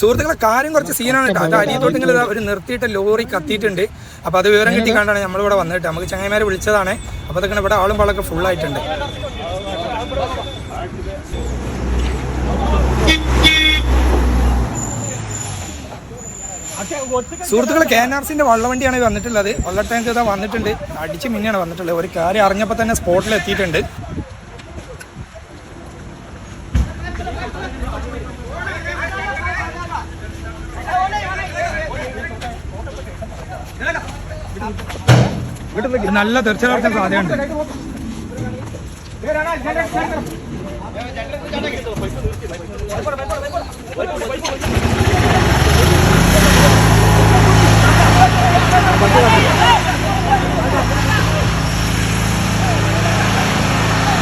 സുഹൃത്തുക്കളെ കാര്യം കുറച്ച് സീനാണ് കേട്ടോ. അത് അരിയത്തോട്ടിങ്ങനെ ഒരു നിർത്തിയിട്ട് ലോറി കത്തിയിട്ടുണ്ട്. അപ്പോൾ അത് വിവരം കിട്ടി കണ്ടാണ് നമ്മളിവിടെ വന്നിട്ട് നമുക്ക് ചങ്ങായിമാരെ വിളിച്ചതാണ്. അപ്പോൾ അതൊക്കെ ഇവിടെ ആളും പാളൊക്കെ ഫുൾ ആയിട്ടുണ്ട്. സുഹൃത്തുക്കളെ കെ എൻ ആർ സിന്റെ വള്ളവണ്ടിയാണ് വന്നിട്ടുള്ളത്. വള്ള ടാങ്ക് ഇതാ വന്നിട്ടുണ്ട്. അടിച്ച് മിന്നാണ് വന്നിട്ടുള്ളത്. ഒരു കാര്യം അറിഞ്ഞപ്പോൾ തന്നെ സ്പോട്ടിൽ എത്തിയിട്ടുണ്ട് നല്ല തെറിച്ചാർക്കാൻ സാധ്യതയുണ്ട്.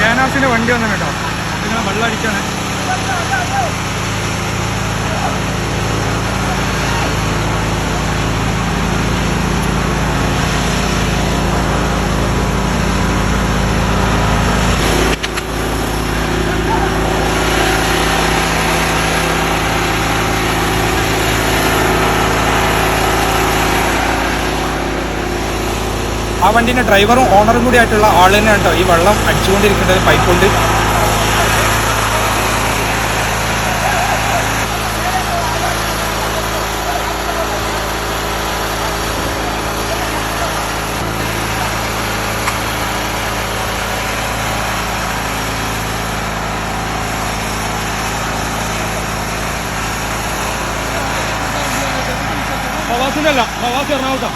ജാനാസിന്റെ വണ്ടി വന്നു കേട്ടോ. നിങ്ങൾ വെള്ളം അടിക്കാണ് ആ വണ്ടീന്റെ ഡ്രൈവറും ഓണറും കൂടി ആയിട്ടുള്ള ആൾ തന്നെയാണ് കേട്ടോ ഈ വെള്ളം അടിച്ചുകൊണ്ടിരിക്കുന്നത് പൈപ്പ് കൊണ്ട് പ്രവാസിന്റെ അല്ല. പ്രവാസി എറണാകുളത്താ.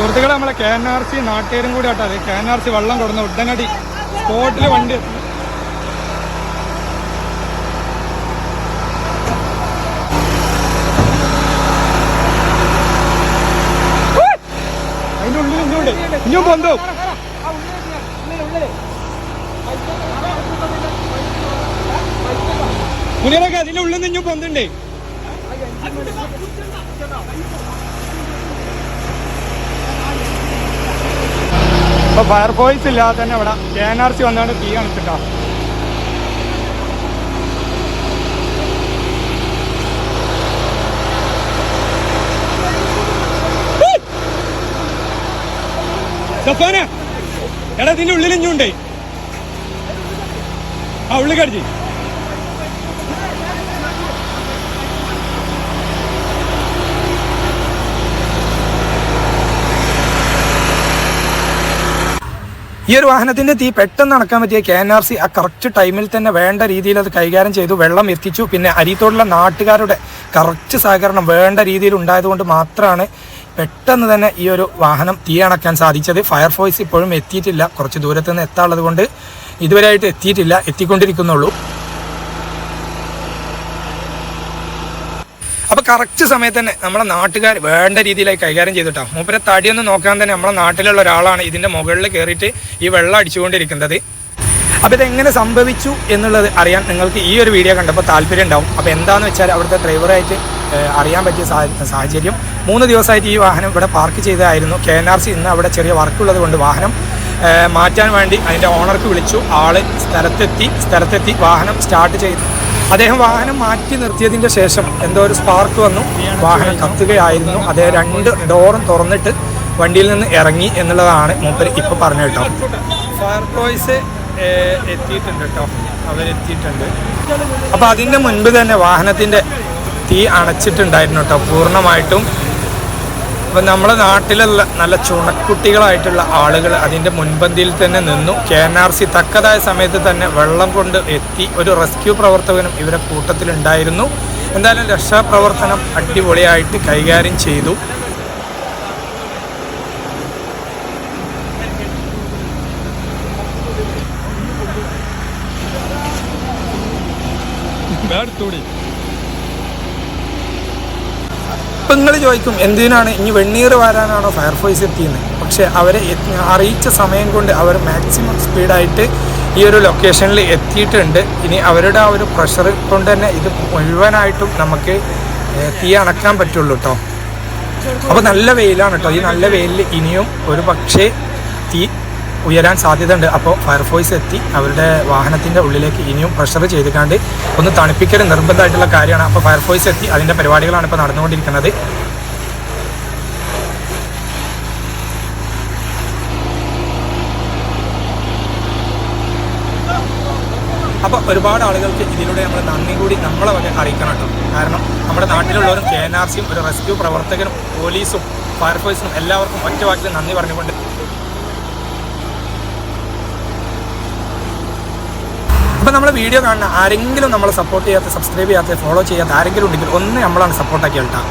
സുഹൃത്തുക്കളെ നമ്മളെ കെ എൻ ആർ സി നാട്ടുകാരും കൂടി ആട്ടെ. കെ എൻ ആർ സി വെള്ളം കൊടുന്ന ഉടനടി സ്പോട്ടിൽ വണ്ടി എത്തി. അതിന്റെ ഉള്ളിൽ ഇഞ്ഞുണ്ട് ഇഞ്ഞും പൊന്തോ. മുനിയൊക്കെ അതിന്റെ ഉള്ളിൽ നിന്ന് ഇഞ്ഞും പൊന്തുണ്ടേ. ഇപ്പൊ ഫയർഫോഴ്സ് ഇല്ലാതെ തന്നെ ഇവിടെ കെ എൻ ആർ സി വന്നാണ് തീ അണച്ചിട്ടാ സഫാന എടാ ഇതിന്റെ ഉള്ളിൽ ആ ഉള്ളിൽ ഈ ഒരു വാഹനത്തിന്റെ തീ പെട്ടെന്ന് അണക്കാൻ പറ്റിയ കെ എൻ ആർ സി ആ കറക്റ്റ് ടൈമിൽ തന്നെ വേണ്ട രീതിയിൽ അത് കൈകാര്യം ചെയ്തു. വെള്ളം എത്തിച്ചു. പിന്നെ അരിത്തോടുള്ള നാട്ടുകാരുടെ കറക്റ്റ് സഹകരണം വേണ്ട രീതിയിൽ ഉണ്ടായതുകൊണ്ട് മാത്രമാണ് പെട്ടെന്ന് തന്നെ ഈ ഒരു വാഹനം തീ അണക്കാൻ സാധിച്ചത്. ഫയർഫോഴ്സ് ഇപ്പോഴും എത്തിയിട്ടില്ല. കുറച്ച് ദൂരത്ത് നിന്ന് എത്താനുള്ളത് കൊണ്ട് ഇതുവരെയായിട്ട് എത്തിയിട്ടില്ല. എത്തിക്കൊണ്ടിരിക്കുന്നുള്ളൂ. കറക്റ്റ് സമയത്ത് തന്നെ നമ്മളെ നാട്ടുകാർ വേണ്ട രീതിയിലായി കൈകാര്യം ചെയ്തിട്ടാണ് മൂപ്പരെ തടിയൊന്നും നോക്കാൻ തന്നെ നമ്മളെ നാട്ടിലുള്ള ഒരാളാണ് ഇതിന്റെ മുകളിൽ കയറിയിട്ട് ഈ വെള്ളം അടിച്ചുകൊണ്ടിരിക്കുന്നത്. അപ്പോൾ ഇതെങ്ങനെ സംഭവിച്ചു എന്നുള്ളത് അറിയാൻ നിങ്ങൾക്ക് ഈ ഒരു വീഡിയോ കണ്ടപ്പോൾ താല്പര്യം ഉണ്ടാവും. അപ്പോൾ എന്താണെന്ന് വെച്ചാൽ അവിടുത്തെ ഡ്രൈവറായിട്ട് അറിയാൻ പറ്റിയ സാഹചര്യം. മൂന്ന് ദിവസമായിട്ട് ഈ വാഹനം ഇവിടെ പാർക്ക് ചെയ്തതായിരുന്നു. കെ എൻ ആർ സി ഇന്ന് അവിടെ ചെറിയ വർക്കുള്ളത് കൊണ്ട് വാഹനം മാറ്റാൻ വേണ്ടി അതിന്റെ ഓണർക്ക് വിളിച്ചു. ആൾ സ്ഥലത്തെത്തി സ്ഥലത്തെത്തി വാഹനം സ്റ്റാർട്ട് ചെയ്തു. അദ്ദേഹം വാഹനം മാറ്റി നിർത്തിയതിന്റെ ശേഷം എന്തോ ഒരു സ്പാർക്ക് വന്നു. വാഹനം കത്തുകയായിരുന്നു. അദ്ദേഹം രണ്ട് ഡോറും തുറന്നിട്ട് വണ്ടിയിൽ നിന്ന് ഇറങ്ങി എന്നുള്ളതാണ് മൂപ്പര് ഇപ്പോൾ പറഞ്ഞു കേട്ടോ. ഫയർഫോഴ്സ് എത്തിയിട്ടുണ്ട് കേട്ടോ. അവരെത്തിയിട്ടുണ്ട്. അപ്പോൾ അതിന്റെ മുൻപ് തന്നെ വാഹനത്തിന്റെ തീ അണച്ചിട്ടുണ്ടായിരുന്നു കേട്ടോ. പൂർണമായിട്ടും അപ്പം നമ്മുടെ നാട്ടിലുള്ള നല്ല ചുണക്കുട്ടികളായിട്ടുള്ള ആളുകൾ അതിന്റെ മുൻപന്തിയിൽ തന്നെ നിന്നു. കെ എൻ ആർ സി തക്കതായ സമയത്ത് തന്നെ വെള്ളം കൊണ്ട് എത്തി ഒരു റെസ്ക്യൂ പ്രവർത്തകനും ഇവരെ കൂട്ടത്തിലുണ്ടായിരുന്നു. എന്തായാലും രക്ഷാപ്രവർത്തനം അടിപൊളിയായിട്ട് കൈകാര്യം ചെയ്തു. വേറെ അപ്പം നിങ്ങൾ ചോദിക്കും. എന്തിനാണ്? ഇനി വെണ്ണീർ വരാനാണോ ഫയർഫോഴ്സ് എത്തിയെന്ന്. പക്ഷേ അവരെ അറിയിച്ച സമയം കൊണ്ട് അവർ മാക്സിമം സ്പീഡായിട്ട് ഈ ഒരു ലൊക്കേഷനിൽ എത്തിയിട്ടുണ്ട്. ഇനി അവരുടെ ആ ഒരു പ്രഷർ കൊണ്ട് തന്നെ ഇത് മുഴുവനായിട്ടും നമുക്ക് തീ അണക്കാൻ പറ്റുള്ളൂ കേട്ടോ അപ്പോൾ നല്ല വെയിലാണ് കേട്ടോ ഈ നല്ല വെയിലിൽ ഇനിയും ഒരു പക്ഷേ തീ ഉയരാൻ സാധ്യതയുണ്ട്. അപ്പോൾ ഫയർഫോഴ്സ് എത്തി. അവരുടെ വാഹനത്തിന്റെ ഉള്ളിലേക്ക് ഇനിയും പ്രഷർ ചെയ്തുകൊണ്ട് ഒന്ന് തണുപ്പിക്കൽ നിർബന്ധമായിട്ടുള്ള കാര്യമാണ്. അപ്പോൾ ഫയർഫോഴ്സ് എത്തി. അതിന്റെ പരിപാടികളാണ് ഇപ്പോൾ നടന്നുകൊണ്ടിരിക്കുന്നത്. അപ്പോൾ ഒരുപാട് ആളുകൾക്ക് ഇതിലൂടെ നമ്മൾ നന്ദി കൂടി നമ്മളെ വക അറിയിക്കണം കാരണം നമ്മുടെ നാട്ടിലുള്ളവരും കെ എൻ ആർ സിയും ഒരു റെസ്ക്യൂ പ്രവർത്തകരും പോലീസും ഫയർഫോഴ്സിനും എല്ലാവർക്കും ഒറ്റ വാക്കിൽ നന്ദി പറഞ്ഞുകൊണ്ട് അപ്പോൾ നമ്മൾ വീഡിയോ കാണുന്ന ആരെങ്കിലും നമ്മളെ സപ്പോർട്ട് ചെയ്യാത്ത സബ്സ്ക്രൈബ് ചെയ്യാത്ത ഫോളോ ചെയ്യാത്ത ആരെങ്കിലും ഉണ്ടെങ്കിൽ ഒന്ന് നമ്മളാണ് സപ്പോർട്ടാക്കി കേട്ടോ